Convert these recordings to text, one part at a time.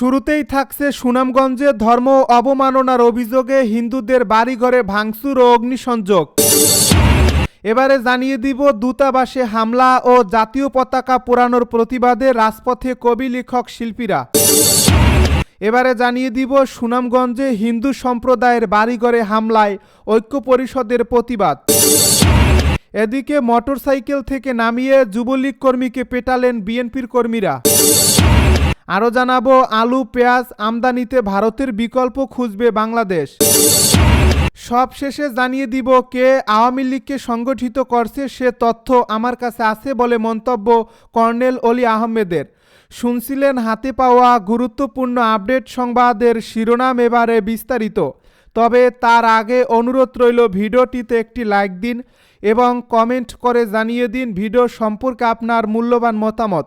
শুরুতেই থাকছে সুনামগঞ্জে ধর্ম অবমাননার অভিযোগে হিন্দুদের বাড়িঘরে ভাঙচুর ও অগ্নিসংযোগ। এবারে জানিয়ে দিব, দূতাবাসে হামলা ও জাতীয় পতাকা পোড়ানোর প্রতিবাদে রাজপথে কবি, লেখক, শিল্পীরা। এবারে জানিয়ে দিব, সুনামগঞ্জে হিন্দু সম্প্রদায়ের বাড়িঘরে হামলায় ঐক্য পরিষদের প্রতিবাদ। এদিকে মোটরসাইকেল থেকে নামিয়ে যুবলীগ কর্মীকে পেটালেন বিএনপির কর্মীরা। আরও জানাব, আলু, পেঁয়াজ আমদানিতে ভারতের বিকল্প খুঁজবে বাংলাদেশ। সব শেষে জানিয়ে দিব কে আওয়ামী লীগকে সংগঠিত করছে সে তথ্য আমার কাছে আছে বলে মন্তব্য কর্নেল অলি আহমেদের। শুনছিলেন হাতে পাওয়া গুরুত্বপূর্ণ আপডেট সংবাদের শিরোনাম এবারে বিস্তারিত। তবে তার আগে অনুরোধ রইল ভিডিওটিতে একটি লাইক দিন এবং কমেন্ট করে জানিয়ে দিন ভিডিও সম্পর্কে আপনার মূল্যবান মতামত।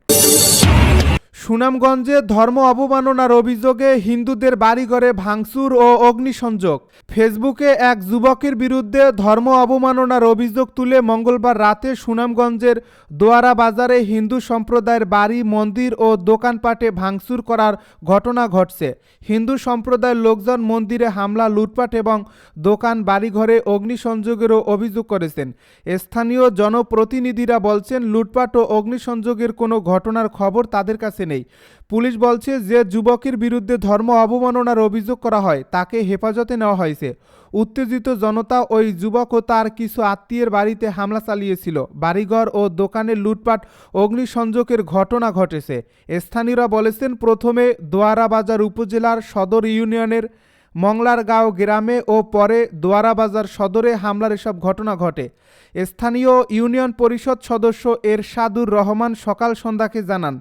সুনামগঞ্জে ধর্ম অবমাননার অভিযোগে হিন্দুদের বাড়িঘরে ভাঙচুর ও অগ্নিসংযোগ। ফেসবুকে এক যুবকের বিরুদ্ধে ধর্ম অবমাননার অভিযোগ তুলে মঙ্গলবার রাতে সুনামগঞ্জের দোয়ারা বাজারে হিন্দু সম্প্রদায়ের বাড়ি, মন্দির ও দোকানপাটে ভাঙচুর করার ঘটনা ঘটছে। হিন্দু সম্প্রদায়ের লোকজন মন্দিরে হামলা, লুটপাট এবং দোকান, বাড়িঘরে অগ্নিসংযোগেরও অভিযোগ করেছেন। স্থানীয় জনপ্রতিনিধিরা বলছেন, লুটপাট ও অগ্নিসংযোগের কোনো ঘটনার খবর তাদের কাছে নেই। পুলিশ বলছে যে যুবকের বিরুদ্ধে ধর্ম অবমাননার অভিযোগ করা হয়, তাকে হেফাজতে নেওয়া হয়েছে। উত্তেজিত জনতা ওই যুবক ও তার কিছু আত্মীয়ের বাড়িতে হামলা চালিয়েছিল। বাড়িঘর ও দোকানে লুটপাট, অগ্নিসংযোগের ঘটনা ঘটেছে। স্থানীয়রা বলেছেন, প্রথমে দোয়ারাবাজার উপজেলার সদর ইউনিয়নের মংলারগাঁও গ্রামে ও পরে দোয়ারাবাজার সদরে হামলার এসব ঘটনা ঘটে। স্থানীয় ইউনিয়ন পরিষদ সদস্য এরশাদুর রহমান সকাল সন্ধ্যাকে জানান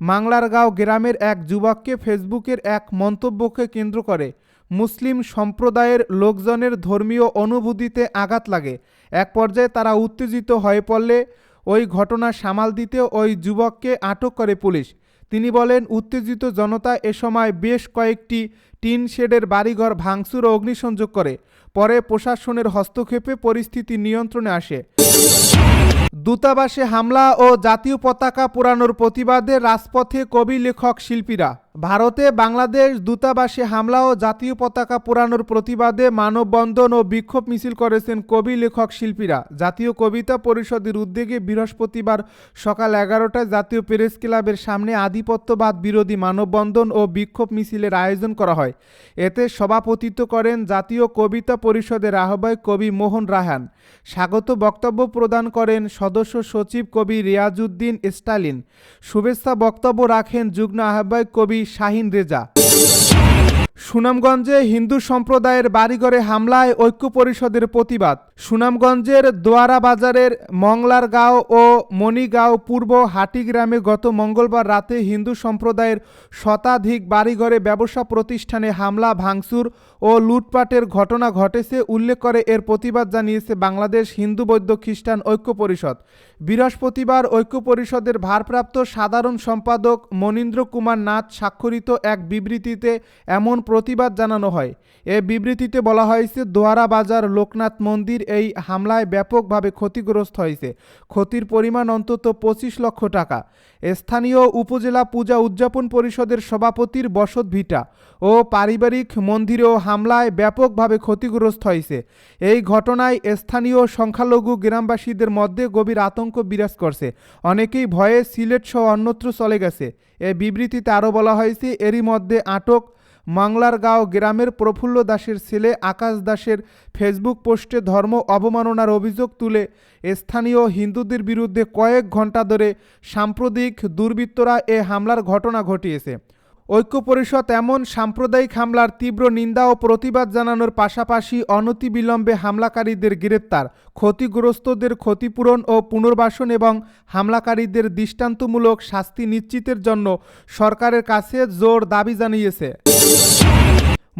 মাংলারগাঁও গ্রামের এক যুবককে ফেসবুকের এক মন্তব্যকে কেন্দ্র করে মুসলিম সম্প্রদায়ের লোকজনের ধর্মীয় অনুভূতিতে আঘাত লাগে। এক পর্যায়ে তারা উত্তেজিত হয়ে পড়লে ওই ঘটনা সামাল দিতে ওই যুবককে আটক করে পুলিশ। তিনি বলেন, উত্তেজিত জনতা এ সময় বেশ কয়েকটি টিন শেডের বাড়িঘর ভাঙচুর ও অগ্নিসংযোগ করে। পরে প্রশাসনের হস্তক্ষেপে পরিস্থিতি নিয়ন্ত্রণে আসে। দূতাবাসে হামলা ও জাতীয় পতাকা পোড়ানোর প্রতিবাদে রাজপথে কবি লেখক শিল্পীরা ভারতে বাংলাদেশ দূতাবাসে হামলা ও জাতীয় পতাকা পোড়ানোর প্রতিবাদে মানববন্ধন ও বিক্ষোভ মিছিল করেছেন কবি, লেখক, শিল্পীরা। জাতীয় কবিতা পরিষদের উদ্যোগে বৃহস্পতিবার সকাল এগারোটায় জাতীয় প্রেস ক্লাবের সামনে আধিপত্যবাদ বিরোধী মানববন্ধন ও বিক্ষোভ মিছিলের আয়োজন করা হয়। এতে সভাপতিত্ব করেন জাতীয় কবিতা পরিষদের আহ্বায়ক কবি মোহন রাহান স্বাগত বক্তব্য প্রদান করেন সদস্য সচিব কবি রিয়াজউদ্দিন স্টালিন। শুভেচ্ছা বক্তব্য রাখেন যুগ্ম আহ্বায়ক কবি শাহিন রেজা। সুনামগঞ্জে হিন্দু সম্প্রদায়ের বাড়িঘরে হামলায় ঐক্য পরিষদের প্রতিবাদ। সুনামগঞ্জের দোয়ারা বাজারের মংলারগাঁও ও মণিগাঁও পূর্ব হাটি গ্রামে গত মঙ্গলবার রাতে হিন্দু সম্প্রদায়ের শতাধিক বাড়িঘরে ব্যবসা প্রতিষ্ঠানে হামলা, ভাঙচুর ও লুটপাটের ঘটনা ঘটেছে, উল্লেখ করে এর প্রতিবাদ জানিয়েছে বাংলাদেশ হিন্দু বৌদ্ধ খ্রিস্টান ঐক্য পরিষদ। বৃহস্পতিবার ঐক্য পরিষদের ভারপ্রাপ্ত সাধারণ সম্পাদক মনীন্দ্র কুমার নাথ স্বাক্ষরিত এক বিবৃতিতে এমন প্রতিবাদ জানানো হয়। এ বিবৃতিতে বলা হয়েছে, দোয়ারা বাজার লোকনাথ মন্দির এই হামলায় ব্যাপকভাবে ক্ষতিগ্রস্ত হয়েছে। ক্ষতির পরিমাণ অন্তত পঁচিশ লক্ষ টাকা। স্থানীয় উপজেলা পূজা উদযাপন পরিষদের সভাপতির বসত ভিটা ও পারিবারিক মন্দিরেও হামলায় ব্যাপকভাবে ক্ষতিগ্রস্ত হয়েছে। এই ঘটনায় স্থানীয় সংখ্যালঘু গ্রামবাসীদের মধ্যে গভীর আতঙ্ক বিরাজ করছে। অনেকেই ভয়ে সিলেট সহ অন্যত্র চলে গেছে। এ বিবৃতিতে আরও বলা হয়েছে, এরই মধ্যে আটক মাংলারগাঁও গ্রামের প্রফুল্ল দাসের ছেলে আকাশ দাসের ফেসবুক পোস্টে ধর্ম অবমাননার অভিযোগ তুলে স্থানীয় হিন্দুদের বিরুদ্ধে কয়েক ঘণ্টা ধরে সাম্প্রতিক দুর্বৃত্তরা এ হামলার ঘটনা ঘটিয়েছে। ঐক্য পরিষদ এমন সাম্প্রদায়িক হামলার তীব্র নিন্দা ও প্রতিবাদ জানানোর পাশাপাশি অনতিবিলম্বে হামলাকারীদের গ্রেপ্তার, ক্ষতিগ্রস্তদের ক্ষতিপূরণ ও পুনর্বাসন এবং হামলাকারীদের দৃষ্টান্তমূলক শাস্তি নিশ্চিতের জন্য সরকারের কাছে জোর দাবি জানিয়েছে।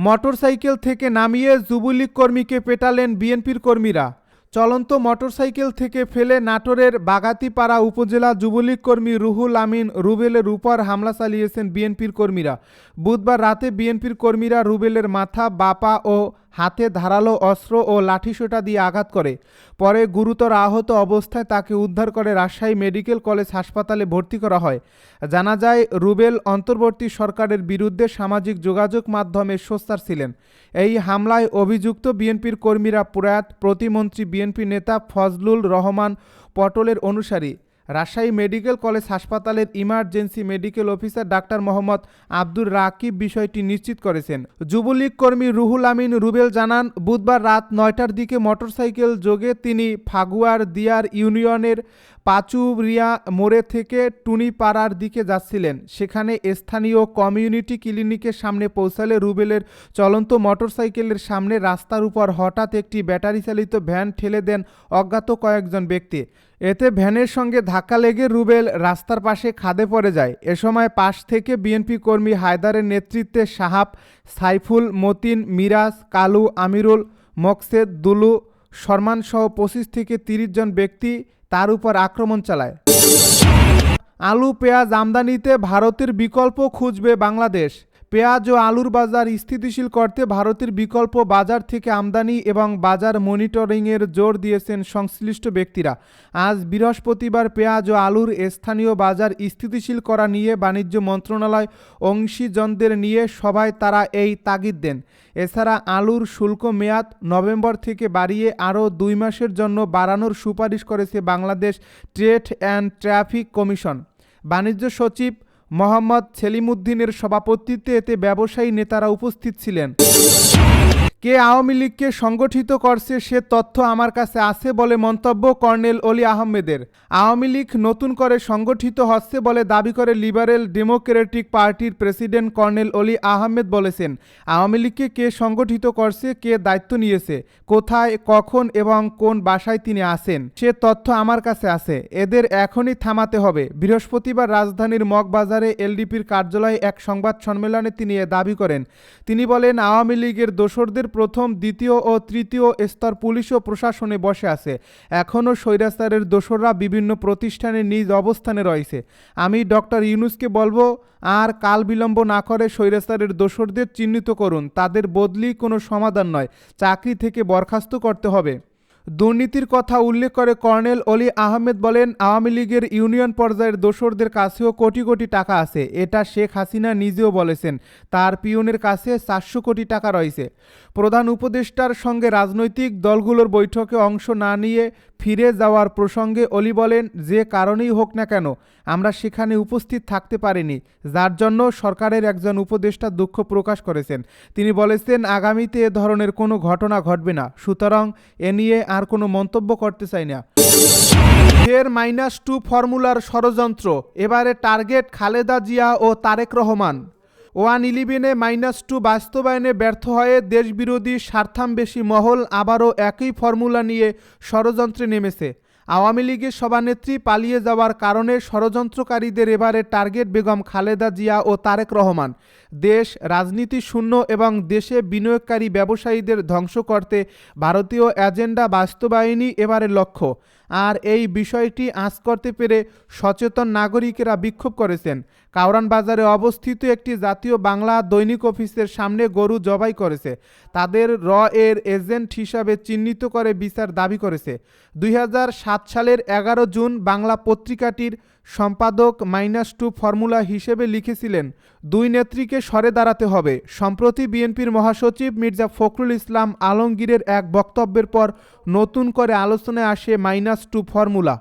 মোটরসাইকেল থেকে নামিয়ে যুবলীগ কর্মীকে পেটালেন বিএনপির কর্মীরা। চলন্ত মোটরসাইকেল থেকে ফেলে নাটোরের বাগাতিপাড়া উপজেলা যুবলীগ কর্মী রুহুল আমিন রুবেলের উপর হামলা চালিয়েছেন বিএনপির কর্মীরা। বুধবার রাতে বিএনপির কর্মীরা রুবেলের মাথা, বাপা ও হাতে ধারালো অস্ত্র ও লাঠিসোঁটা দিয়ে আঘাত করে। পরে গুরুতর আহত অবস্থায় তাকে উদ্ধার করে রাজশাহী মেডিকেল কলেজ হাসপাতালে ভর্তি করা হয়। জানা যায়, রুবেল অন্তর্বর্তী সরকারের বিরুদ্ধে সামাজিক যোগাযোগ মাধ্যমে সোচ্চার ছিলেন। এই হামলায় অভিযুক্ত বিএনপির কর্মীরা প্রয়াত প্রতিমন্ত্রী বিএনপি নেতা ফজলুল রহমান পটলের অনুসারী। রাজশাহী মেডিকেল কলেজ হাসপাতালের ইমার্জেন্সি মেডিকেল অফিসার ডাক্তার মোহাম্মদ আব্দুর রাকিব বিষয়টি নিশ্চিত করেছেন। যুবলীগ কর্মী রুহুল আমিন রুবেল জানান, বুধবার রাত নয়টার দিকে মোটরসাইকেল যোগে তিনি ফাগুয়ার দিয়ার ইউনিয়নের পাচুরিয়া মোড়ে থেকে টুনিপাড়ার দিকে যাচ্ছিলেন। সেখানে স্থানীয় কমিউনিটি ক্লিনিকের সামনে পৌঁছালে রুবেলের চলন্ত মোটরসাইকেলের সামনে রাস্তার উপর হঠাৎ একটি ব্যাটারি চালিত ভ্যান ঠেলে দেন অজ্ঞাত কয়েকজন ব্যক্তি। এতে ভ্যানের সঙ্গে ধাক্কা লেগে রুবেল রাস্তার পাশে খাদে পড়ে যায়। এ সময় পাশ থেকে বিএনপি কর্মী হায়দারের নেতৃত্বে সাহাব সাইফুল, মতিন, মিরাজ, কালু, আমিরুল, মকসেদ, দুলু, শর্মান সহ পঁচিশ থেকে তিরিশ জন ব্যক্তি তার উপর আক্রমণ চালায়। আলু, পেঁয়াজ আমদানিতে ভারতের বিকল্প খুঁজবে বাংলাদেশ। পেঁয়াজ ও আলুর বাজার স্থিতিশীল করতে ভারতের বিকল্প বাজার থেকে আমদানি এবং বাজার মনিটরিংয়ের জোর দিয়েছেন সংশ্লিষ্ট ব্যক্তিরা। আজ বৃহস্পতিবার পেঁয়াজ ও আলুর স্থানীয় বাজার স্থিতিশীল করা নিয়ে বাণিজ্য মন্ত্রণালয় অংশীজনদের নিয়ে সভায় তারা এই তাগিদ দেন। এছাড়া আলুর শুল্ক মেয়াদ নভেম্বর থেকে বাড়িয়ে আরও দুই মাসের জন্য বাড়ানোর সুপারিশ করেছে Bangladesh trade and traffic commission. বাণিজ্য সচিব মোহাম্মদ সেলিমুদ্দিনের সভাপতিত্বে এতে ব্যবসায়ী নেতারা উপস্থিত ছিলেন। কে আওয়ামী লীগকে সংগঠিত করছে সে তথ্য আমার কাছে আছে বলে মন্তব্য কর্নেল অলি আহমেদের। আওয়ামী লীগ নতুন করে সংগঠিত হচ্ছে বলে দাবি করে লিবারেল ডেমোক্রেটিক পার্টির প্রেসিডেন্ট কর্নেল অলি আহমেদ বলেছেন। আওয়ামী লীগকে কে সংগঠিত করছে, কে দায়িত্ব নিয়েছে, কোথায়, কখন এবং কোন বাসায় তিনি আসেন সে তথ্য আমার কাছে আছে। এদের এখনই থামাতে হবে। বৃহস্পতিবার রাজধানীর মগবাজারে এলডিপির কার্যালয়ে এক সংবাদ সম্মেলনে তিনি এ দাবি করেন। তিনি বলেন, আওয়ামী লীগের দোসরদের প্রথম, দ্বিতীয় ও তৃতীয় স্তর পুলিশ ও প্রশাসনে বসে আছে। এখনও স্বৈরাচারের দোসররা বিভিন্ন প্রতিষ্ঠানে নিজ অবস্থানে রয়েছে। আমি ডক্টর ইউনুসকে বলব, আর কাল বিলম্ব না করে স্বৈরাচারের দোসরদের চিহ্নিত করুন। তাদের বদলি কোনো সমাধান নয়। চাকরি থেকে বরখাস্ত করতে হবে। দুর্নীতির কথা উল্লেখ করে কর্নেল অলি আহমেদ বলেন, আওয়ামী লীগের ইউনিয়ন পর্যায়ের দোসরদের কাছেও কোটি কোটি টাকা আছে। এটা শেখ হাসিনা নিজেও বলেছেন, তার পিয়নের কাছে চারশো কোটি টাকা রয়েছে। প্রধান উপদেষ্টার সঙ্গে রাজনৈতিক দলগুলোর বৈঠকে অংশ না নিয়ে ফিরে যাওয়ার প্রসঙ্গে অলি বলেন, যে কারণেই হোক না কেন, আমরা সেখানে উপস্থিত থাকতে পারিনি। যার জন্য সরকারের একজন উপদেষ্টা দুঃখ প্রকাশ করেছেন। তিনি বলেছেন, আগামীতে এ ধরনের কোনো ঘটনা ঘটবে না। সুতরাং এ নিয়ে আর কোনো মন্তব্য করতে চাই না। ফের মাইনাস টু ফর্মুলার ষড়যন্ত্র। এবারে টার্গেট খালেদা জিয়া ও তারেক রহমান। ওয়ান ইলেভেনে মাইনাস টু বাস্তবায়নে ব্যর্থ হয়ে দেশবিরোধী স্বার্থান্বেষী মহল আবারও একই ফর্মুলা নিয়ে ষড়যন্ত্রে নেমেছে। আওয়ামী লীগের সভানেত্রী পালিয়ে যাওয়ার কারণে ষড়যন্ত্রকারীদের এবারে টার্গেট বেগম খালেদা জিয়া ও তারেক রহমান। দেশ রাজনীতি শূন্য এবং দেশে বিনিয়োগকারী ব্যবসায়ীদের ধ্বংস করতে ভারতীয় এজেন্ডা বাস্তবায়নই এবারের লক্ষ্য। আর এই বিষয়টি আঁচ করতে পেরে সচেতন নাগরিকেরা বিক্ষোভ করেছেন। কাউরান বাজারে অবস্থিত একটি জাতীয় বাংলা দৈনিক অফিসের সামনে গরু জবাই করেছে। তাদের র এর এজেন্ট হিসাবে চিহ্নিত করে বিচার দাবি করেছে। দুই হাজার সাত সালের এগারো জুন বাংলা পত্রিকাটির সম্পাদক মাইনাস টু ফর্মুলা হিসেবে লিখেছিলেন, দুই নেত্রীকে সরে দাঁড়াতে হবে। সম্প্রতি বিএনপির মহাসচিব মির্জা ফখরুল ইসলাম আলমগীরের এক বক্তব্যের পর নতুন করে আলোচনায় আসে মাইনাস টু ফর্মুলা।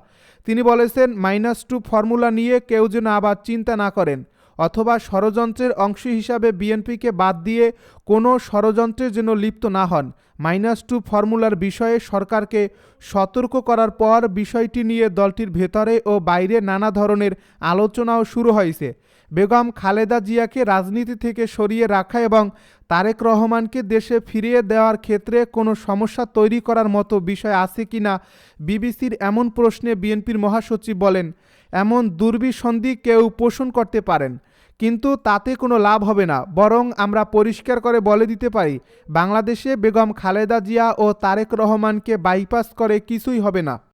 তিনি বলেছেন, মাইনাস টু ফর্মুলা নিয়ে কেউ যেন আবার চিন্তা না করেন। অথবা ষড়যন্ত্রের অংশ হিসাবে বিএনপিকে বাদ দিয়ে কোনো ষড়যন্ত্রে যেন লিপ্ত না হন। মাইনাস টু ফর্মুলার বিষয়ে সরকারকে সতর্ক করার পর বিষয়টি নিয়ে দলটির ভেতরে ও বাইরে নানা ধরনের আলোচনাও শুরু হয়েছে। বেগম খালেদা জিয়াকে রাজনীতি থেকে সরিয়ে রাখা এবং তারেক রহমানকে দেশে ফিরিয়ে দেওয়ার ক্ষেত্রে কোনো সমস্যা তৈরি করার মতো বিষয় আছে কিনা বিবিসির এমন প্রশ্নে বিএনপির মহাসচিব বলেন এমন দুর্বিসন্ধি কেউ পোষণ করতে পারেন। কিন্তু তাতে কোনো লাভ হবে না, বরং আমরা পরিষ্কার করে বলে দিতে পারি, বাংলাদেশে বেগম খালেদা জিয়া ও তারেক রহমানকে বাইপাস করে কিছুই হবে না।